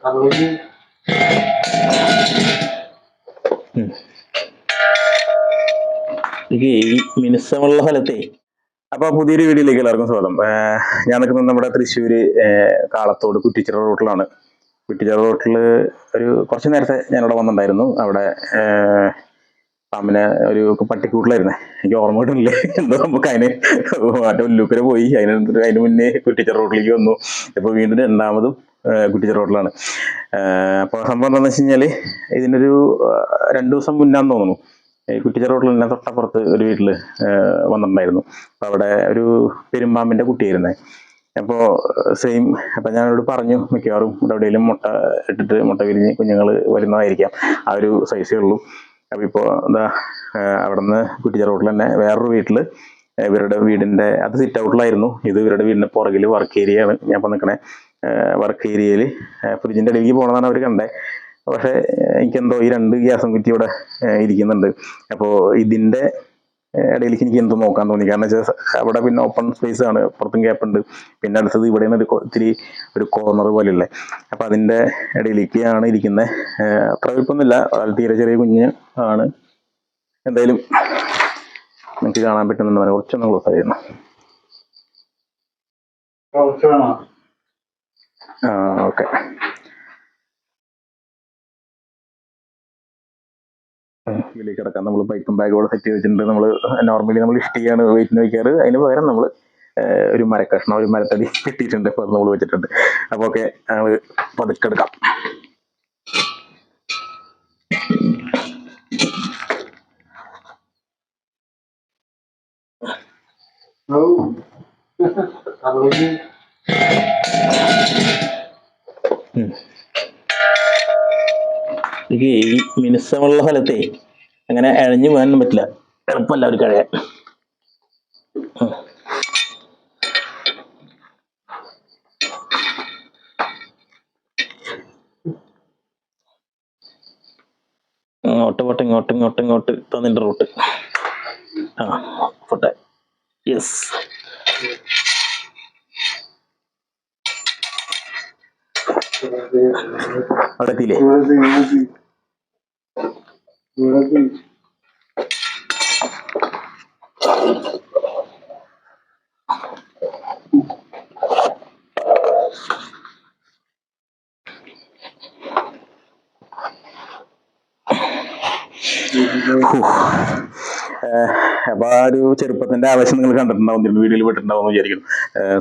ഈ മിനുസമുള്ള സ്ഥലത്തെ അപ്പൊ പുതിയൊരു വീഡിയോയിലേക്ക് എല്ലാവർക്കും സ്വാഗതം. ഞാൻ നിൽക്കുന്നത് നമ്മുടെ തൃശ്ശൂര് കാളത്തോട് കുറ്റിച്ചിറ റോട്ടിലാണ്. കുറ്റിച്ചിറ റോട്ടിൽ ഒരു കുറച്ച് നേരത്തെ ഞാനിവിടെ വന്നിട്ടുണ്ടായിരുന്നു. അവിടെ പാമ്പിനെ ഒരു പട്ടിക്കൂട്ടിലായിരുന്നേ. എനിക്ക് ഓർമ്മ കിട്ടുന്നില്ല എന്തോ നമുക്ക് അതിന് മറ്റേ. ഉല്ലൂക്കര പോയി. അതിന് അതിന് മുന്നേ കുറ്റിച്ചിറ റോട്ടിലേക്ക് വന്നു. ഇപ്പൊ വീണ്ടും രണ്ടാമതും ഏർ റോഡിലാണ് അപ്പോൾ സംഭവം എന്താണെന്ന് വെച്ച് കഴിഞ്ഞാൽ ഇതിനൊരു രണ്ട് ദിവസം മുന്നാന്ന് തോന്നുന്നു. ഈ കുറ്റിച്ചിറ റോഡിൽ തന്നെ തൊട്ടപ്പുറത്ത് ഒരു വീട്ടിൽ വന്നിട്ടുണ്ടായിരുന്നു. അപ്പോൾ അവിടെ ഒരു പെരുമ്പാമ്പിന്റെ കുട്ടിയായിരുന്നേ. അപ്പോൾ സെയിം അപ്പം ഞാനോട് പറഞ്ഞു മിക്കവാറും എവിടെയെങ്കിലും മുട്ട ഇട്ടിട്ട് മുട്ട വിരിഞ്ഞ് കുഞ്ഞുങ്ങൾ വരുന്നതായിരിക്കാം. ആ ഒരു സൈസേ ഉള്ളൂ. അപ്പോൾ ഇപ്പോൾ എന്താ അവിടെ നിന്ന് കുറ്റിച്ച റോഡിൽ തന്നെ വേറൊരു വീട്ടിൽ ഇവരുടെ വീടിന്റെ അത് സിറ്റ് ഔട്ടിലായിരുന്നു ഇത് ഇവരുടെ വീടിന്റെ പുറകിൽ വർക്ക് ഏരിയ ഞാൻ ഇപ്പോൾ നിൽക്കണേ വർക്ക് ഏരിയയിൽ ഫ്രിഡ്ജിന്റെ അടിയിലേക്ക് പോകണമെന്നാണ് അവർ കണ്ടത് പക്ഷേ എനിക്കെന്തോ ഈ രണ്ട് ഗ്യാസും കുറ്റി ഇവിടെ ഇരിക്കുന്നുണ്ട്. അപ്പോൾ ഇതിന്റെ ഇടയിലേക്ക് എനിക്ക് എന്തോ നോക്കാൻ തോന്നി. കാരണം വെച്ചാൽ അവിടെ പിന്നെ ഓപ്പൺ സ്പേസ് ആണ്. പുറത്തും ഗ്യാപ്പ് ഉണ്ട്. പിന്നെ അടുത്തത് ഇവിടെയാണ് ഒരു ഒത്തിരി ഒരു കോർണർ പോലെയുള്ളത് അപ്പോൾ അതിന്റെ ഇടയിലേക്കാണ് ഇരിക്കുന്നത് അത്ര വലിപ്പമൊന്നുമില്ല. വളരെ തീരെ ചെറിയ കുഞ്ഞ് ആണ്. എന്തായാലും നിങ്ങൾക്ക് കാണാൻ പറ്റുന്നുണ്ടെന്ന് കുറച്ചൊന്ന് ക്ലോസ് ആയിരുന്നു ഓക്കെ. ഇതിലേക്ക് കിടക്കാം. നമ്മൾ ബൈക്കും ബാഗോട് സെറ്റ് ചെയ്ത് വെച്ചിട്ടുണ്ട് നമ്മൾ നോർമലി നമ്മൾ ഇഷ്ടിയാണ് വെയിറ്റിന് വയ്ക്കാറ് അതിന് പകരം നമ്മൾ ഒരു മരക്കഷ്ണം ഒരു മരത്തടി കിട്ടിയിട്ടുണ്ട്. അപ്പോൾ അത് നമ്മൾ വെച്ചിട്ടുണ്ട്. അപ്പോൾ ഓക്കെ ഞങ്ങൾ പതുക്കെ എടുക്കാം. ഔ. എനിക്ക് ഈ മിനുസമുള്ള സ്ഥലത്തെ അങ്ങനെ അഴഞ്ഞു പോകാനൊന്നും പറ്റില്ല. എളുപ്പമല്ല ഒരു കഴിയാൻ ഇങ്ങോട്ട് പോട്ടെ ഇങ്ങോട്ട് ഇങ്ങോട്ട് ഇങ്ങോട്ട്. തന്നിന്റെ റൂട്ട്. ആ പോട്ടെ. യെസ് അവിടെ അപ്പൊ ആ ഒരു ചെറുപ്പത്തിന്റെ ആവശ്യം നിങ്ങൾ കണ്ടിട്ടുണ്ടാവും വീഡിയോയിൽ വിട്ടിട്ടുണ്ടാവും എന്ന് വിചാരിക്കുന്നു.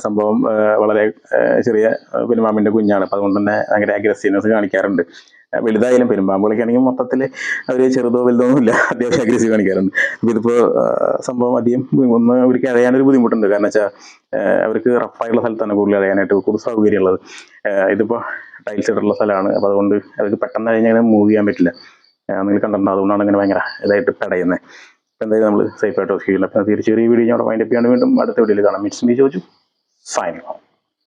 സംഭവം വളരെ ചെറിയ പെരുമാമ്പിന്റെ കുഞ്ഞാണ്. അപ്പൊ അതുകൊണ്ട് തന്നെ ഭയങ്കര അഗ്രസീവ്നെസ് കാണിക്കാറുണ്ട്. വലുതായാലും പെരുമ്പാമ്പുകളൊക്കെയാണെങ്കിൽ മൊത്തത്തിൽ അവർ ചെറുതോ വലുതോ ഒന്നുമില്ല. അത്യാവശ്യം അഗ്രസീവ് കാണിക്കാറുണ്ട്. അപ്പൊ ഇതിപ്പോ സംഭവം അധികം ഒന്ന് അവർക്ക് അഴയാനൊരു ബുദ്ധിമുട്ടുണ്ട്. കാരണം വെച്ചാൽ അവർക്ക് റഫായുള്ള സ്ഥലത്താണ് കൂടുതൽ അഴയാനായിട്ട് കൂടുതൽ സൗകര്യമുള്ളത്. ഇതിപ്പോ ടൈൽസ് ഇട്ടുള്ള സ്ഥലമാണ്. അപ്പൊ അതുകൊണ്ട് അവർക്ക് പെട്ടെന്ന് കഴിഞ്ഞാൽ മൂവ് ചെയ്യാൻ പറ്റില്ല. നിങ്ങൾ കണ്ടിട്ടുണ്ടോ അതുകൊണ്ടാണ് ഇങ്ങനെ ഭയങ്കര ഇതായിട്ട് പടയുന്നത് അപ്പോൾ എന്തായാലും നമ്മൾ സേഫ് ആയിട്ട് ചെയ്യുന്നത് അപ്പോൾ തീർച്ചയായും ഈ വീഡിയോ ഞാൻ അവിടെ വൈൻഡപ്പ് ചെയ്യാണ്ട് വീണ്ടും അടുത്ത വീഡിയോയിൽ കാണാം. മിറ്റ്സ് മീ ചോദിച്ചു സൈൻ